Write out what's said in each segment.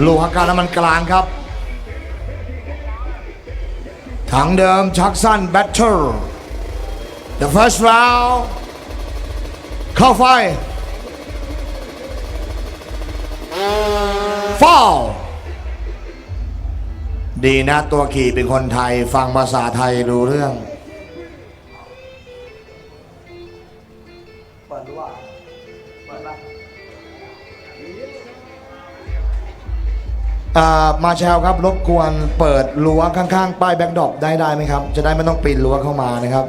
โลหะการน้ำมันกลางครับ ถังเดิมชักสั้นแบตเตอร์ The first round เข้าไฟ Foul ดีนะตัวขี่เป็นคนไทยฟังภาษาไทยรู้เรื่อง อ่ามาแชลครับรบกวนเปิดรั้วข้างๆป้ายแบ็กดรอปได้ได้ไหมครับ จะได้ไม่ต้องปีนรั้วเข้ามานะครับ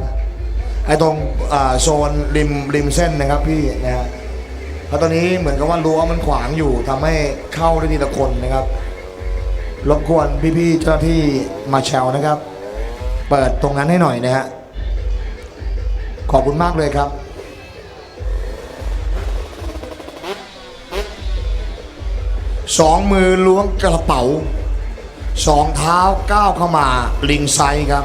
ไอ้ตรงอ่าโซนริมริมเส้นนะครับพี่นะฮะเพราะตอนนี้เหมือนกับว่ารั้วมันขวางอยู่ทำให้เข้าได้ทีละคนนะครับ รบกวนพี่ๆเจ้าหน้าที่มาแชลนะครับ เปิดตรงนั้นให้หน่อยนะฮะขอบคุณมากเลยครับ สองมือล้วงกระเป๋า สองเท้าก้าวเข้ามาลิงไซครับ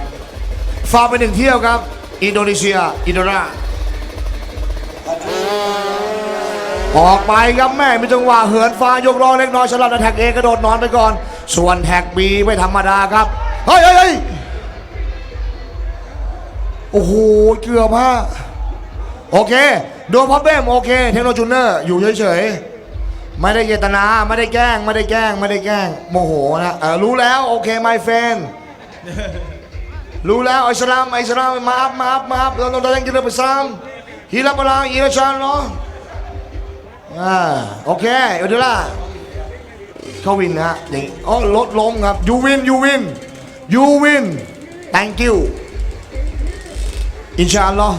ฟาไปหนึ่งเที่ยวครับ อินโดนีเซีย อินโดราออกไปครับแม่มีจังหวะเหินฟ้ายกล้อเล็กน้อยสำหรับแท็กเอกระโดดนอนไปก่อน ส่วนแท็กบีไม่ธรรมดาครับ เฮ้ยเฮ้ยเฮ้ยโอ้โหเกือบฮะโอเคดูพับเบ้มโอเค เทคโนโลจูเนอร์อยู่เฉยๆ ไม่ได้เจตนาไม่ได้แกล้ง ไม่ได้แกล้ง ไม่ได้แกล้ง โมโหนะเออรู้แล้ว โอเค my friend รู้แล้วอิสลามอิสลามมาอัพมาอัพมาอัพเราต้องการกินอิสลามฮิลาบลาอิราชันเนาะอ่าโอเคเอาดูละเขาวินนะฮะอย่างอ๋อลดล้มครับ you win you win you win thank you อินชาอัลลอฮ์